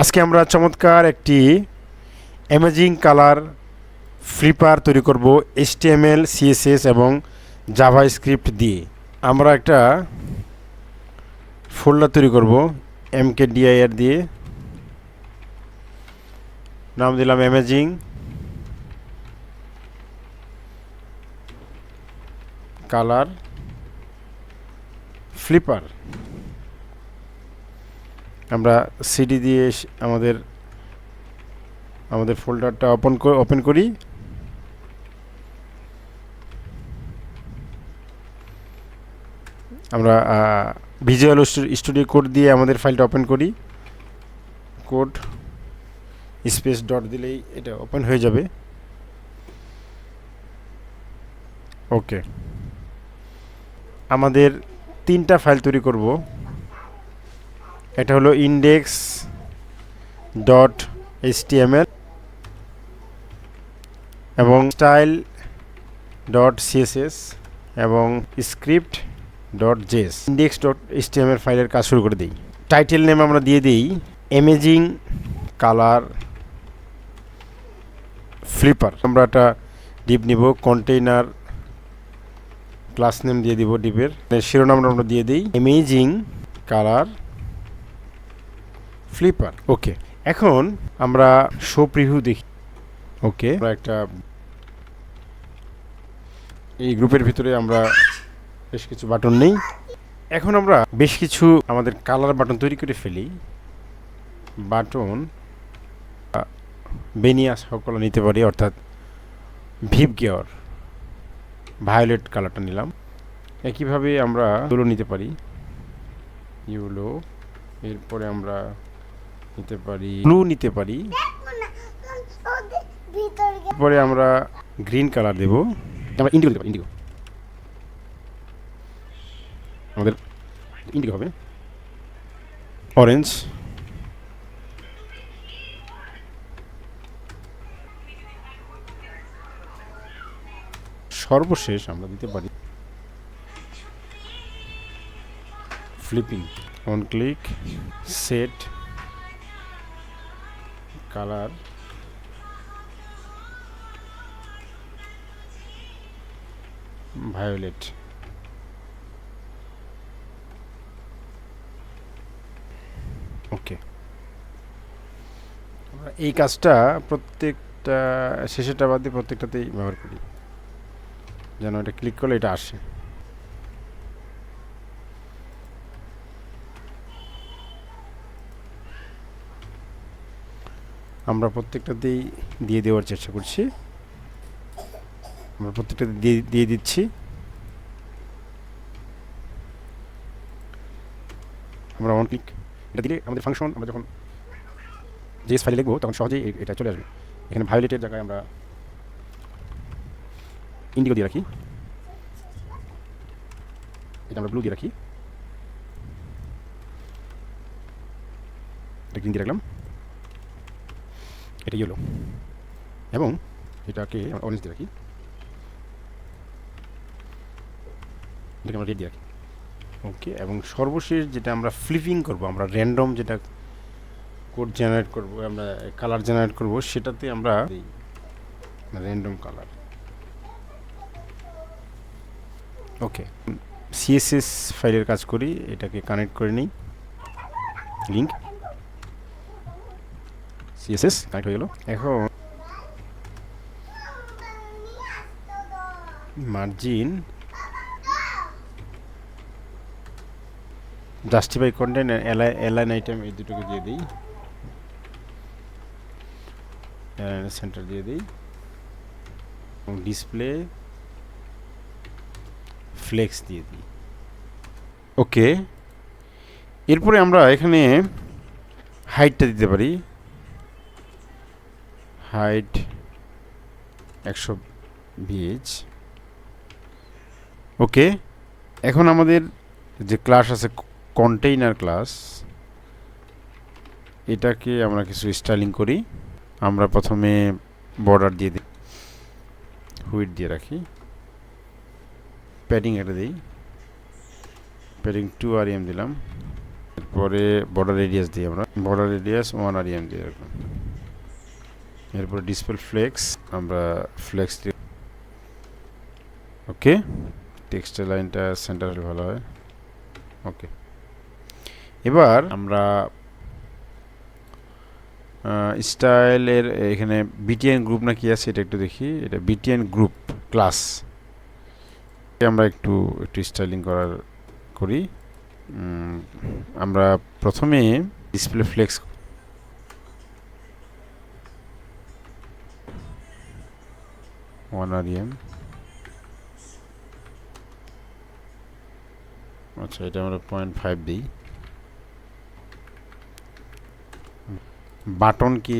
আজকে আমরা চমৎকার একটি অ্যামেজিং কালার ফ্লিপার তৈরি করব এইচটিএমএল সিএসএস এবং জাভা স্ক্রিপ্ট দিয়ে। আমরা একটা ফোল্ডার তৈরি করব এমকে ডিআইআর দিয়ে। নাম দিলাম অ্যামেজিং কালার ফ্লিপার আমরা সিডি দিয়ে আমাদের আমাদের ফোল্ডারটা ওপেন ওপেন করি। আমরা ভিজুয়াল স্টুডিও কোড দিয়ে আমাদের ফাইলটা ওপেন করি। কোড স্পেস ডট দিলেই এটা ওপেন হয়ে যাবে। ওকে আমাদের তিনটা ফাইল তৈরি করব। এটা হলো ইন্ডেক্স ডট এইচটিএমএল এবং স্টাইল ডট সিএসএস এবং script dot JS index dot HTML ফাইলের কাজ শুরু করে দিই। টাইটেল নেম আমরা দিয়ে দিই এমেজিং কালার ফ্লিপার আমরা একটা ডিপ নিব কন্টেইনার ক্লাস নেম দিয়ে দিব ডিপের শিরোনামটা আমরা দিয়ে দিই এমেজিং কালার ফ্লিপার ওকে এখন আমরা শো প্রিভিউ দেখি। ওকে আমরা একটা এই গ্রুপের ভিতরে আমরা বেশ কিছু বাটন নেই। এখন আমরা বেশ কিছু আমাদের কালার বাটন তৈরি করে ফেলি। বাটন বেনিয়া সকল নিতে পারি অর্থাৎ ভিপ গিয়র ভায়োলেট কালারটা নিলাম। একইভাবে আমরা ইউলো নিতে পারি। ইউলো এরপরে আমরা নিতে পারি। ব্লু নিতে পারি। এরপরে আমরা গ্রিন কালার দেব। আমরা ইন্ডিগো দিতে পারি ইন্ডিগো আমাদের ইন্ডিগো হবে। অরেঞ্জ সর্বশেষ আমরা দিতে পারি flipping on click set colour. Violet. Okay. আমরা এই কাজটা প্রত্যেকটা, শেষেরটা বাদ দিয়ে প্রত্যেকটাতেই ব্যবহার করি। যেন এটা ক্লিক করলে এটা আসে। আমরা প্রত্যেকটাতেই দিয়ে দেওয়ার চেষ্টা করছি। আমরা প্রত্যেকটাতে দিয়ে দিয়ে দিচ্ছি। আমরা অন ক্লিক এটা দিলে আমাদের ফাংশন আমরা যখন যে ফাইলে লিখব, তখন সহজেই এটা চলে আসবে। এখানে ভায়োলেটের জায়গায় আমরা ইন্ডিগো দিয়ে রাখি। এটা আমরা ব্লু দিয়ে রাখি। এটা দিয়ে রাখলাম। এটা ইয়েলো এবং এটাকে অরেঞ্জ দিয়ে রাখি। এটাকে আমরা রেড দিয়ে রাখি। ওকে এবং সর্বশেষ যেটা আমরা ফ্লিপিং করব, আমরা র্যান্ডম যেটা কোড জেনারেট করব, আমরা কালার জেনারেট করব, সেটাতে আমরা র্যান্ডম কালার ওকে সিএসএস ফাইলের কাজ করি, এটাকে কানেক্ট করে নিই। লিঙ্ক সিএসএস কানেক্ট হয়ে গেল এখন margin justify content align item এই দুটোকে দিয়ে দিই। সেন্টার দিয়ে দিই। এবং ডিসপ্লে ফ্লেক্স দিয়ে দিই। ওকে এরপরে আমরা এখানে হাইটটা দিতে পারি। হাইট একশো বিএইচ। ওকে, এখন আমাদের যে ক্লাস আছে কন্টেইনার ক্লাস এটাকে আমরা কিছু স্টাইলিং করি। আমরা প্রথমে বর্ডার দিয়ে দিই হুইট দিয়ে রাখি। প্যাডিং এটা দিই। প্যাডিং টু আর এম দিলাম। এরপরে বর্ডার রেডিয়াস দিই আমরা। Border radius one R M দিয়ে রাখলাম। এরপরে ডিসপ্লে ফ্লেক্স, আমরা ফ্লেক্স ওকে টেক্সটের লাইনটা সেন্টার হলে ভালো হয়। ওকে এবার আমরা স্টাইলের এখানে বিটিএন গ্রুপ না কি আছে এটা একটু দেখি। এটা বিটিএন গ্রুপ ক্লাস আমরা একটু একটু স্টাইলিং করার করি। আমরা প্রথমে display flex one R M আচ্ছা এটা আমরা পয়েন্ট ফাইভ দিই বাটন কি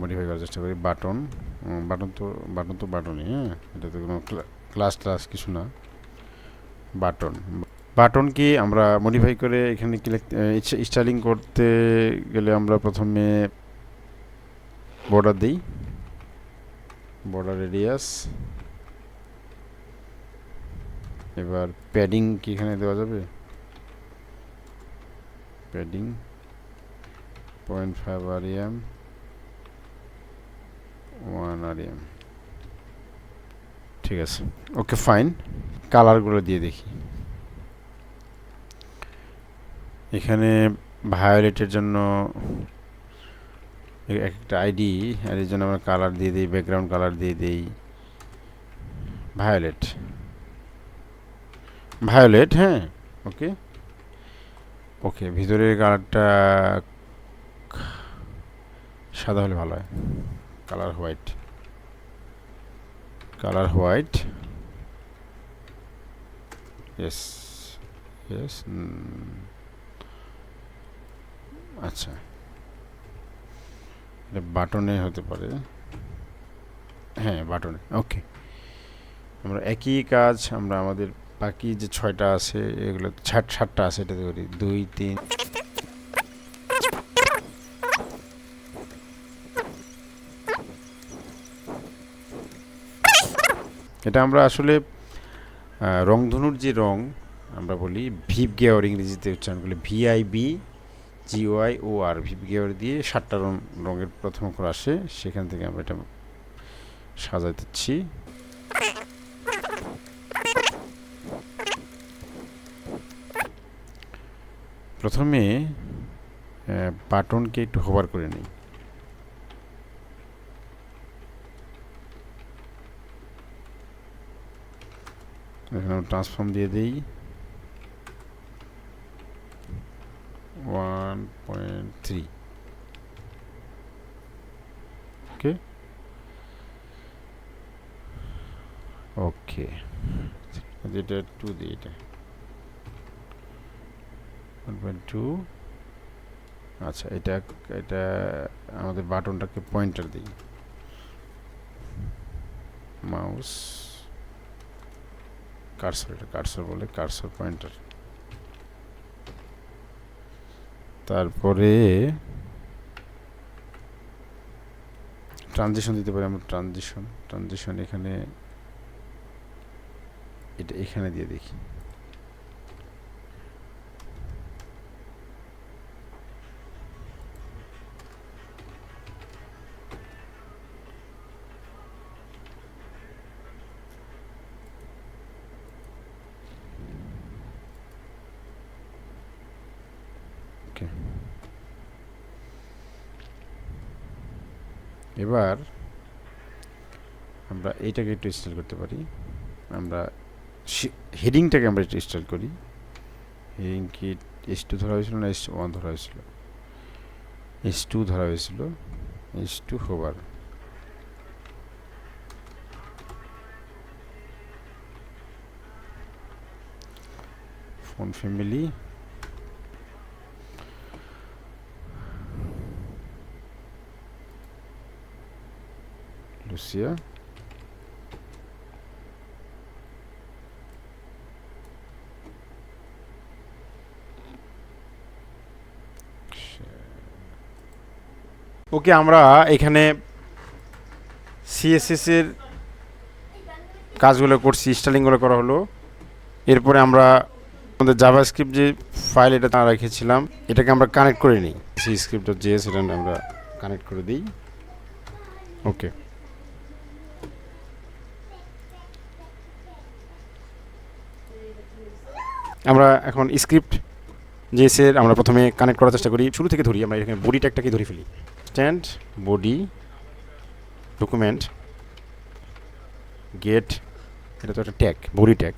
মডিফাই করার চেষ্টা করি বাটন বাটন তো বাটন তো বাটনই হ্যাঁ? এটা তো কোনো ক্লাস ক্লাস কিছু না। বাটন বাটন কি আমরা মডিফাই করে এখানে কি স্টাইলিং করতে গেলে আমরা প্রথমে বর্ডার দিই। বর্ডার রেডিয়াস এবার প্যাডিং কি এখানে দেওয়া যাবে? Padding point five R M one R M ঠিক আছে। ওকে ফাইন কালারগুলো দিয়ে দেখি। এখানে ভায়োলেটের জন্য একটা আইডি আর এর জন্য আমরা কালার দিয়ে দিই ব্যাকগ্রাউন্ড কালার দিয়ে দিই। ভায়োলেট ভায়োলেট হ্যাঁ ওকে ওকে ভিতরের কালারটা সাদা হলে ভালো হয়। Colour white colour white yes yes আচ্ছা। এটা বাটনে হতে পারে। হ্যাঁ বাটনে। ওকে। আমরা একই কাজ, আমরা আমাদের বাকি যে ছয়টা আছে, এগুলো ষাট ষাটটা আছে, এটাতে করি। দুই, তিন। এটা আমরা আসলে রংধনুর যে রং, আমরা বলি ভিপ গেওয়ার ইংরেজিতে উচ্চারণ করলে ভিআইবি জিওআই ও আর ভিপ গেওয়ার দিয়ে সাতটা রং, রঙের প্রথম অক্ষর আসে, সেখান থেকে আমরা এটা সাজাতেছি প্রথমে বাটনকে একটু হোভার করে নিই। ট্রান্সফর্ম দিয়ে দিই। One point three okay okay যেটা টু দিই এটা ওয়ান টু আচ্ছা এটা এটা আমাদের বাটনটাকে পয়েন্টার দিই। মাউস। কার্সর, এটা কার্সর বলে, কার্সর পয়েন্টার। তারপরে ট্রানজিশন দিতে পারি আমরা ট্রানজিশন ট্রানজিশন এখানে এটা এখানে দিয়ে দেখি ওকে এবার আমরা এইটাকে একটু ইনস্টল করতে পারি। আমরা হেডিংটাকে আমরা একটু ইনস্টল করি। হেডিং কি এস টু ধরা হয়েছিল না এস ওয়ান ধরা হয়েছিল? এস টু ধরা হয়েছিল। S two hover. Font family Lucia. Okay, আমরা এখানে সিএসএস এর কাজগুলো করছি স্টাইলিংগুলো করা হলো। এরপরে আমরা আমাদের জাভা স্ক্রিপ্ট যে ফাইল এটা তা রেখেছিলাম, এটাকে আমরা কানেক্ট করে নিই। সি স্ক্রিপ্ট জেএস এটা আমরা কানেক্ট করে দিই। ওকে আমরা এখন স্ক্রিপ্ট জেএসের আমরা প্রথমে কানেক্ট করার চেষ্টা করি। শুরু থেকে ধরি, আমরা এখানে বডি ট্যাগটাকে ধরে ফেলি। স্ট্যান্ড বডি ডকুমেন্ট গেট এটা তো একটা tag body tag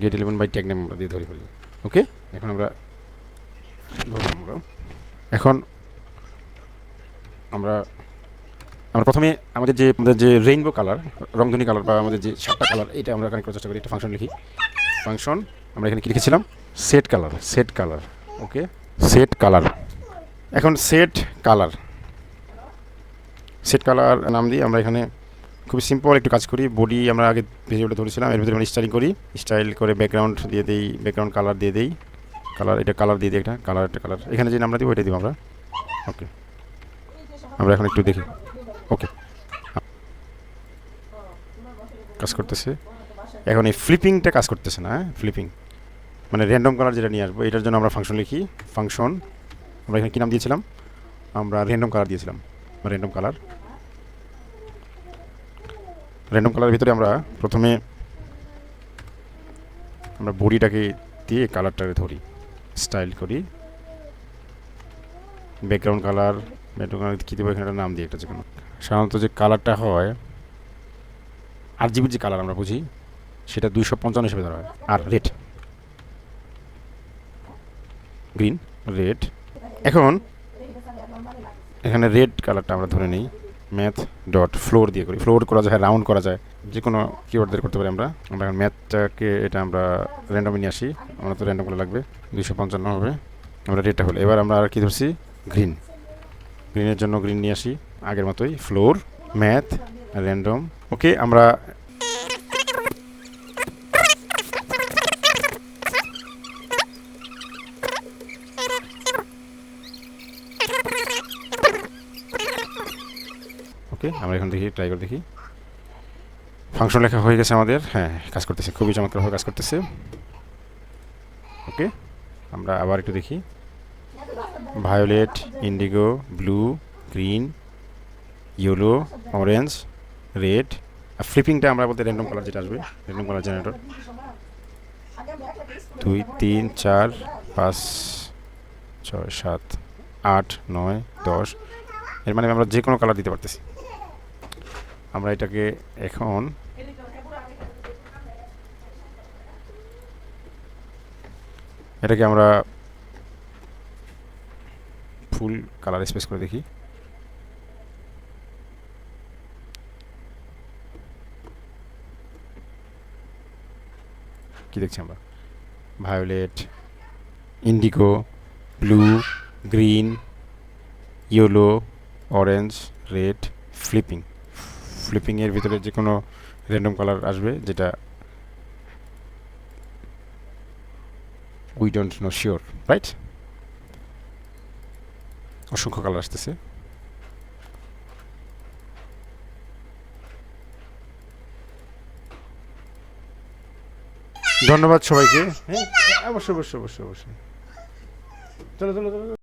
get elements by tag name আমরা দিয়ে ধরে ফেলি। ওকে এখন আমরা আমরা। এখন আমরা আমরা প্রথমে আমাদের যে আমাদের যে রেইনবো কালার রংধনী কালার বা আমাদের যে সাতটা কালার এটা আমরা কানেক্ট করার চেষ্টা করি, একটা ফাংশন লিখি। ফাংশন আমরা এখানে কি লিখেছিলাম? Set colour set colour okay set colour এখন সেট কালার সেট কালার নাম দিয়ে আমরা এখানে খুবই সিম্পল একটু কাজ করি। বডি আমরা আগে ভিডিওটা ধরেছিলাম, এর ভিতরে আমরা স্টাইলিং করি। স্টাইল করে ব্যাকগ্রাউন্ড দিয়ে দিই ব্যাকগ্রাউন্ড কালার দিয়ে দিই। কালার এটা কালার দিয়ে দিই একটা কালার একটা কালার এখানে যে নামটা দিব, ওইটা দিব আমরা। ওকে আমরা এখন একটু দেখি। ওকে কাজ করতেছে। এখন এই ফ্লিপিংটা কাজ করতেছে না হ্যাঁ? ফ্লিপিং মানে র্যান্ডম কালার যেটা নিয়ে আসব, এটার জন্য আমরা ফাংশন লিখি। ফাংশন আমরা এখানে কী নাম দিয়েছিলাম? আমরা র্যান্ডম কালার দিয়েছিলাম র্যান্ডম কালার র্যান্ডম কালারের ভিতরে আমরা প্রথমে আমরা বডিটাকে দিয়ে কালারটাকে ধরি স্টাইল করি। ব্যাকগ্রাউন্ড কালার ব্যাকগ্রাউন্ড কী দেবো এখানে একটা নাম দিই একটা যে কোনো সাধারণত যে কালারটা হয় আর জিবির যে কালার আমরা বুঝি সেটা দুইশো পঞ্চান্ন হিসেবে ধরা হয়। আর রেড? গ্রিন? রেড। এখন এখানে রেড কালারটা আমরা ধরে নিই। ম্যাথ ডট ফ্লোর দিয়ে করি। ফ্লোর করা যায়, রাউন্ড করা যায়। যে কোনো কিওয়ার্ড দিয়ে করতে পারি আমরা। আমরা এখন ম্যাথটাকে এটা আমরা র্যান্ডমে নিয়ে আসি। আমরা তো র্যান্ডম করে লাগবে। দুইশো পঞ্চান্ন হবে। আমরা রেডটা হলো। এবার আমরা আর কি ধরছি? গ্রিন। গ্রিনের জন্য গ্রিন নিয়ে আসি। আগের মতোই। ফ্লোর, ম্যাথ র্যান্ডম ওকে, আমরা আমরা এখন দেখি ট্রাই করে দেখি। ফাংশন লেখা হয়ে গেছে আমাদের। হ্যাঁ কাজ করতেছে। খুবই চমৎকারভাবে কাজ করতেছে। ওকে আমরা আবার একটু দেখি। Violet indigo blue green yellow orange red আর ফ্লিপিংটা আমরা বলতে র্যান্ডম কালার যেটা আসবে র্যান্ডম কালার জেনারেটর দুই, তিন, চার, পাঁচ, ছয়, সাত, আট, নয়, দশ। এর মানে আমরা যে কোনো কালার দিতে পারতেছি। আমরা এটাকে এখন এটাকে আমরা ফুল কালার স্পেস করে দেখি। কি দেখছি আমরা? Violet indigo blue green yellow orange red flipping ফ্লিপিংয়ের ভিতরে যে কোনো র্যান্ডম কালার আসবে, যেটা we don't know sure right অসংখ্য কালার আসতেছে। ধন্যবাদ সবাইকে। হ্যাঁ অবশ্যই অবশ্যই অবশ্যই অবশ্যই। চলো চলো চলো।